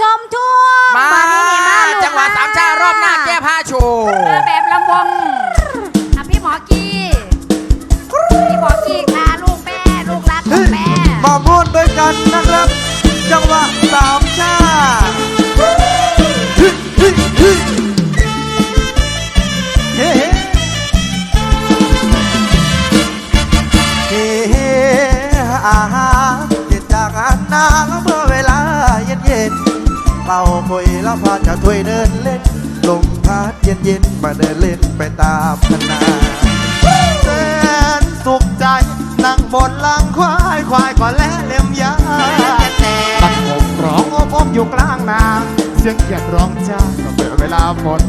ชมทั่วมาบ้นนี้นี่มาลูกจังหวะสามชารอบหน้าแก้ผ้าโชว์มาแบบลำวงอะพี่หมอกี้ พี่หมอกี้ค่ะลูกแม่ลูกรักของแม่ มาพูดด้วยกันนะครับ จังหวะสามชาเฮ้เฮ้เฮ้อาหาเย็นจากงานนาเเป่าคุยแล้วพาเจะถวยเดินเล่น ลมพัดเย็นเย็นๆมาเดินเล่นไปตามพนาแสนสุขใจ นั่งบนหลังควาย ควายก็แลเล็มยาตัดผมร้องโอบอบอยู่กลางนาเสียงเกียดร้องจ้าก็เบื่อเวลาฝน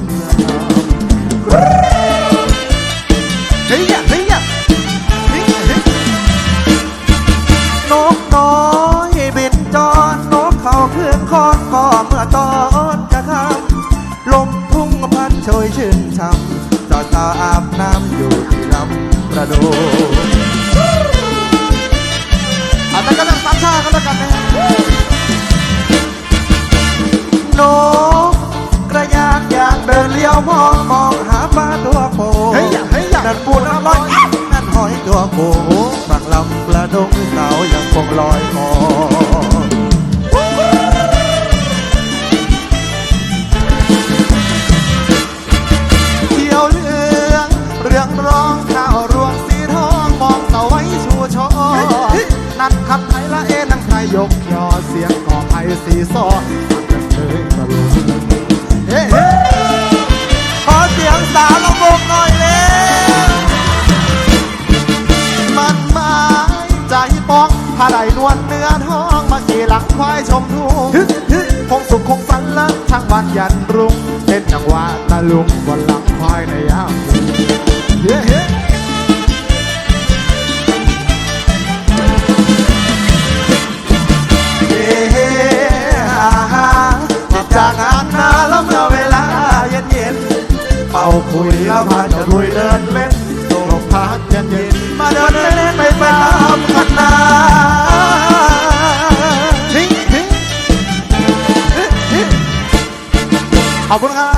เฮ้ยอะเฮ้ย โชยชื่นช่ำจอดตาอาบน้ำอยู่ที่ลำประโดอาจจะก็ต้องสามชาก็แล้วกันนะนกกระยานยางเดินเลี้ยวมองมองหาปลาตัวโปเฮ้ยอย่าเฮ้ยอย่านั่นปูนอร่อยนั่นหอยตัวโปฝั่งลำปลาดงสาวยังคงลอยคอานเนื้อท้องมาขี่หลังควายชมทุ่งคงสุขคงสันละทั้งวันยันรุ่งเต้นจังหวะตะลุงบนหลังควายในยามเฮ้เฮ้เฮ้เฮ้าหากลับจากงานนาแล้วเมื่อเวลาเย็นเย็นเป่าคุยแล้วพาจะคุยเดินเล่นลมพัดเย็นเย็นมาเดินเล่น ขอบคุณครับ